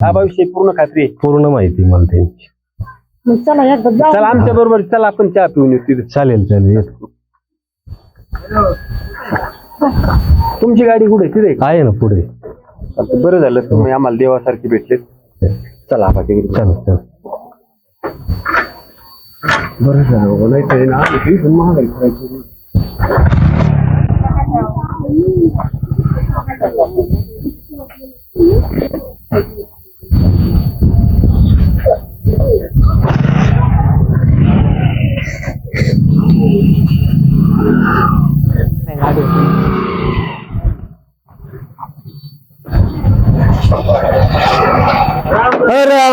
आबाविषयी पूर्ण खात्री आहे. पूर्ण माहिती मला त्यांची मग चला एकदा जाऊ चला आमच्या बरोबर चला आपण चहा पिऊन येऊ तिथे चालेल चालेल येतो. तुमची गाडी कुठे आहे? तिथे आहे आहे ना पुढे का? बरं झालं तुम्ही आम्हाला देवासारखे भेटले चला आबा तिकडे चल चल बरं झालं बाबा नाही तरी ना आम्ही पण महागाई करायची.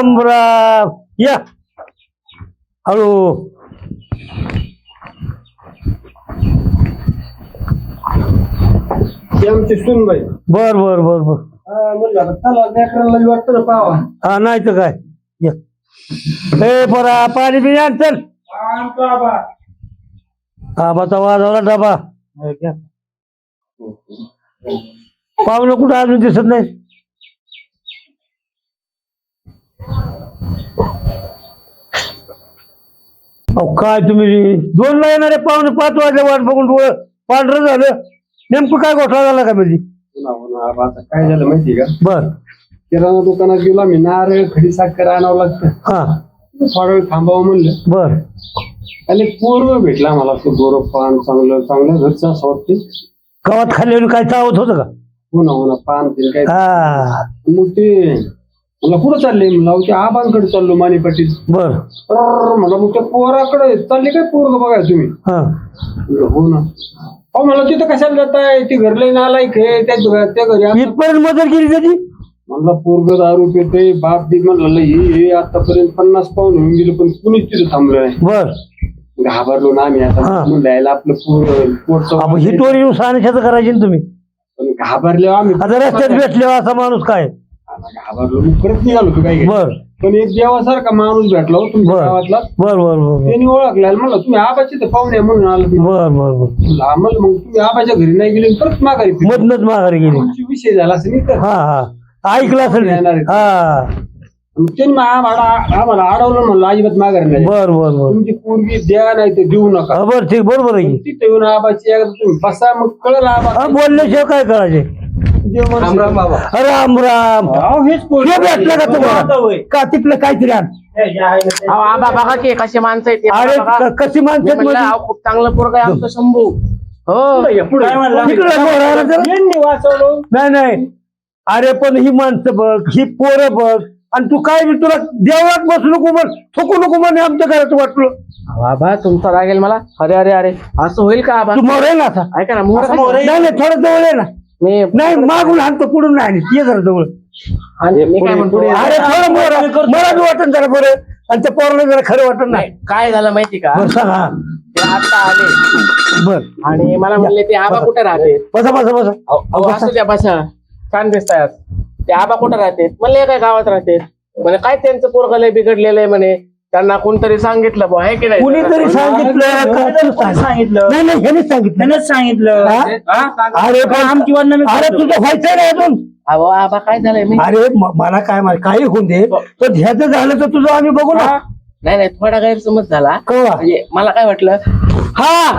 राम राम या. हळू. ती आमची सुनबाई बर बर बर बर. हा, म्हणलं आता चला लेकरांना बी वाटतं ना पावा. हा नाही तर काय. या. ए परा पाणी बिणी आण चल. आबाचा वाजवला डबा. पाहुणं कुठं अजून दिसत नाही? अहो काय तुम्ही दोन ला येणारे पाहुणे पाच वाजले वाट बघून डोळं पांढरं झालं. नेमकं काय घोटाळा झाला का म्हणजे? आता काय झालं माहिती का? बर. किराणा दुकानात गेलो आम्ही नारळ खडी साखर आणावं लागतं. हा. थोडा वेळ थांबावं म्हणलं. बर. आणि पोरग भेटला मला असं गोरं पान चांगलं चांगलं घरचं असं वाटते गावात खाल्ल्यावर काय चावत होतं का? हो ना हो ना पान ते काय. हा. मग ते मला कुठं चालले? म्हणलं ते आबांकडे चाललो मानेपट्टीत बर. तर मला मग त्या पोराकडे चालले काय पोरग बघा तुम्ही? हा. म्हणलं, हो ना. अहो मला तिथं कशाला जात? आहे ती घरले नालायक आहे. त्या त्या घरी आता- इथपर्यंत मदत केली त्याची म्हणलं पोरग दारू पितय बाप बी म्हणलं लय हे हे आतापर्यंत पन्नास पाऊन होऊन गेलं पण कुणीच तिथं थांबलं नाही. बर. घाबरलो ना आम्ही आता. म्हणलं यायला आपलं पोर अहो, ही टोरी येऊन सानेशाचं करायची ना तुम्ही? पण घाबरले आम्ही आता रस्त्यात भेटले असा माणूस काय? घाबरलो. परत निघालो बर. पण एक देवासारखा माणूस भेटला हो तुमच्या बर. गावातला. बर बर बर त्यांनी ओळखला म्हणलं तुम्ही आबाचे तर पाहुणे आहे म्हणून आलो बर बर बर. म्हणलं, आम्हाला मग तुम्ही आबाच्या घरी नाही गेले परत माघारी फिरले. मधनच माघारी गेली. तुमची विषय झाला असं नाही तर हा हा. ऐकलं असेल येणार आहे. हा. मग त्यांनी मग आम्हाला आम्हाला अडवलं म्हणलं अजिबात माघारी नाही. बर बर बर. तुमची पोरगी द्या नाही तर देऊ नका. हा बर ठीक बरोबर आहे. की तिथे येऊन आबाची एकदा तुम्ही बसा मग कळलं आबा हा बोलल्याशिवाय काय करायचे? बाबा. राम राम. हेच पोरगी. हे भेटलं का तुम्हाला? का तिथलं काहीतरी आण? अहो आबा बघा की कसे माणसं आहेत ते अरे बघा. क- कशी मी माणसं म्हणलं, अहो, खूप चांगलं पोरग आहे आमचं शंभू. हो. मोराला जरा- वाचवलं नाही नाही. अरे पण ही माणसं बघ ही पोरं बघ. आणि तू काय बी तुला देवळात बसू नको म्हण थकू नको म्हणे आमच्या घरात वाटलं. आबा तुमचा राग येईल मला? अरे अरे अरे. असं होईल का आबा? तू मोर आहे ना आता? ऐका ना मोहर नाही नाही थोडं जवळ आहे ना. मी नाही मागून आणतो पुढून नाही आणत. ये जरा जवळ. आणि मी काय म्हणतो? अरे थोडं मोर मला बी वाटत जरा बरं. आणि त्या पोराला जरा खरं वाटत नाही. काय झालं माहिती का? बरं सांग हा. ते आता आले. बर. आणि मला म्हणले ते आबा कुठे राहते? बसा बसा बसा. अहो असू द्या बसा. छान दिसतायत. ते आबा कुठे राहते? म्हणले काय गावात राहते? म्हणे काय त्यांचं पोरग लय बिघडलेलं आहे म्हणे त्यांना कोणतरी सांगितलं बुवा आहे की नाही? कुणीतरी सांगितलं? का तू सांगितलं? नाही नाही सांगितलं. त्यानंच सांगितलं. हा? अरे पण अरे तुझं व्हायचं नाही अजून. अहो आबा काय झालंय? मी अरे म- मला काय माहिती काही होऊन दे. पण ह्याचं झालं तर तुझं आम्ही बघू ना. नाही नाही थोडा गैरसमज झाला. कळवा म्हणजे मला काय वाटलं? हा.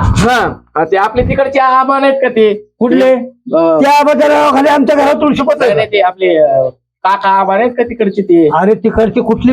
हा ते आपले तिकडचे आबा नाहीत का ते? कुठले? अं, त्या आमच्या घरात तुळशी पत्र नाही, नाही, ते आपले अं, काका नाहीत का तिकडचे ते? अरे तिकडची कुठली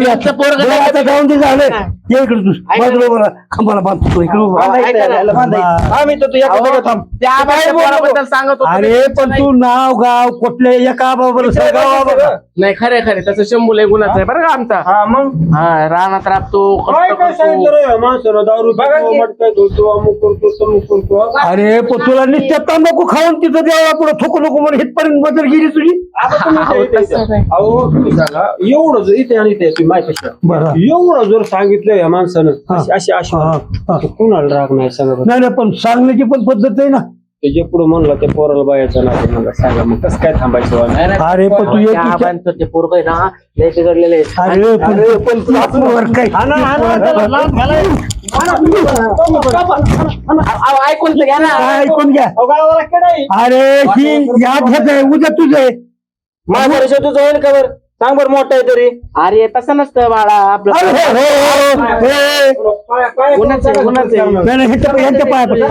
जाऊन ते झालं. ये इकडे तू. बाजूला खांबाला बांधतो इकडे उभा. तर तू एका जागेवर थांब. त्या बोलू. पोराबद्दल सांगत होतो अरे. पण तू नाव गाव कुठले एका बाबा. गावा नाही खरे खरे त्याचं शंभू लय गुणाचं आहे बरं का आमचा. हा मग? हा रानात राबतो काय कष्ट काय सांगितलं करतो. रे? माणसाला दारू बघा पितो की. मटका धुतो अमुक करतो तमुक करतो. अरे पण तुला नित्य तंबाखू खाऊन तिथं देवा पुढे थुकू नको म्हणून इथपर्यंत बदल गेली तुझी? आता तुम्ही अहो, इथे- तसं इथे- नाही. अहो तुम्ही सांगा एवढं जर इथे आणि इथे तुम्ही माहिती आहे. का? बरं. एवढं जर सांगितलं या माणसानं. हा. अशी अशी हा. कुणाला राग नाही सांगा बरं. नाही नाही पण सांगण्याची पण पद्धत आहे ना. ते जे पुढे म्हणलं ते पोराला बायाचं नाही म्हणलं सांगा. मग कसं काय थांबायचं? अरे, पण तू एक त्या विचार- आबांचं ते पोरग आहे ना लय बिघडलेले आहे. अरे पण पण तू आपण वर काय? अहो, ऐकून तर घ्या ना. काय ऐकून घ्या. अरे ही याद घेत आहे उद्या तुझं माझ्या तुझं होईल का बरं? सांग बरं मोठा आहे तरी. अरे तसं नसतं बाळा आपलं अरे हो, हो, हो, ए, उन्हाचं आहे, उन्हाचं आहे. नाही नाही, ह्यांच्या ह्यांच्या पाया पड.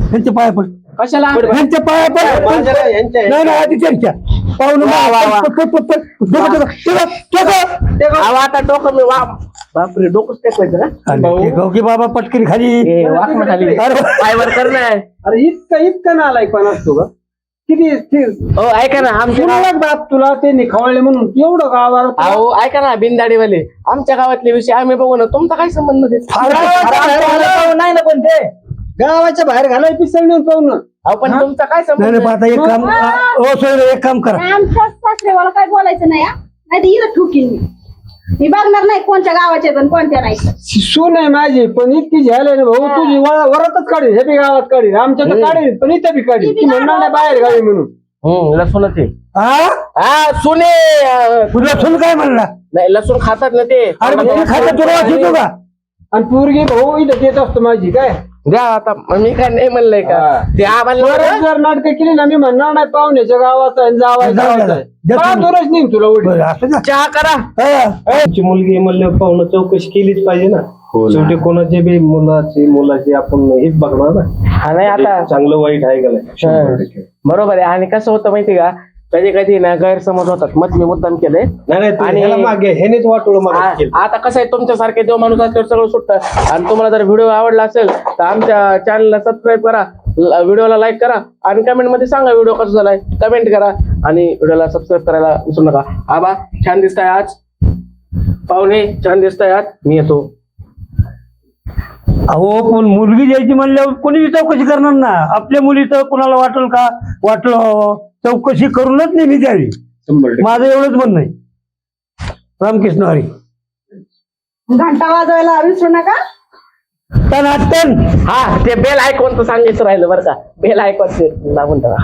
ह्यांच्या पाया पड. कशाला? ह्यांच्या पाया पड. नाही नाही आधी त्यांच्या पाहून अहो, आता डोकं मी वा बापरे डोकंच टेकवायचं का? की बाबा पटकरी खाली? ए, खाली. अरे. पायवर कर ना अरे इतका इतका नालायक पण असतो का? किती ते- हो ऐका ना आमच्या कुणाला बाप तुला ते निखवळले म्हणून? एवढं गावाला अहो ऐका ना बिनदाडीवाले आमच्या गावातले विषय आम्ही बघू ना तुमचा काय संबंध नाही नाही ना पण ते गावाच्या बाहेर घालाय पिसळ नेऊन पाहून. अहो पण तुमचा काय नाही संबंध नाही, पण आता एक काम ओ सोय एक काम करा. आमच्या सासरेवाला काय बोलायचं नाही हा? नाही तर इथं ठुकीन मी. मी बघणार नाही कोणत्या गावाचे पण कोणत्या नाही सून आहे माझी पण इतकी झाले ना भाऊ तुझी वर- वरातच काढी हे बी गावात काढी आमच्या तर काढी पण इथं बी काढी ती म्हणणार नाही बाहेर गावी म्हणून. हम्म लसूण ते. हा हा सुने अं, सुन काय म्हणला? नाही लसूण खातात ना ते. अरे तुला का आणि पोरगी भाऊ इथं येत असतो माझी काय? द्या आता मग मी काय नाही म्हणलंय का? हा. ते आम्हाला जर नाटक केली ना मी म्हणणार नाही पाहुण्याच्या जाऊ द्या. द्या मला तुम्ही. दूरच तुला उडी. बरं, असं का चहा करा. हा. तुमची मुलगी म्हणल्यावर पाहुणं चौकशी केलीच पाहिजे ना. शेवटी कोणाचे बी मुलाची मुलाची आपण हेच बघणार ना. हा नाही आता चांगलं वाईट आहे का नाही? शंभर टक्के. बरोबर आहे. आणि कसं होतं माहिती का? कधी कधी ना गैरसमज होतात. मत मी मुद्दाम केलंय. नाही आणि- ह्याला मागे ह्यानेच वाटोळ मागे आ- केलं. आता कसं आहे तुमच्यासारखे जो माणूस असल्यावर सगळं सुटतं. आणि तुम्हाला जर व्हिडिओ आवडला असेल तर आमच्या चॅनलला सबस्क्राईब करा. व्हिडिओला लाईक करा. आणि कमेंटमध्ये सांगा व्हिडिओ कसा झालाय. कमेंट करा. आणि व्हिडिओला सबस्क्राईब करायला विसरू नका. आबा छान दिसताय आज. पाहुणे छान दिसताय आज. मी येतो. अहो पण मुलगी द्यायची म्हणल्यावर कोणी चौकशी करणार ना? आपल्या मुलीचं कुणाला वाटल का? वाटलं चौकशी करूनच नेहमी द्यावी शंभर टक्के. माझं एवढंच म्हणणं आहे. रामकृष्ण हरी. घंटा वाजवायला विसरू नका. टन हा ते बेल ऐकून तर सांगायचं राहिलं बरं का. बेल ते लागून ठेवा.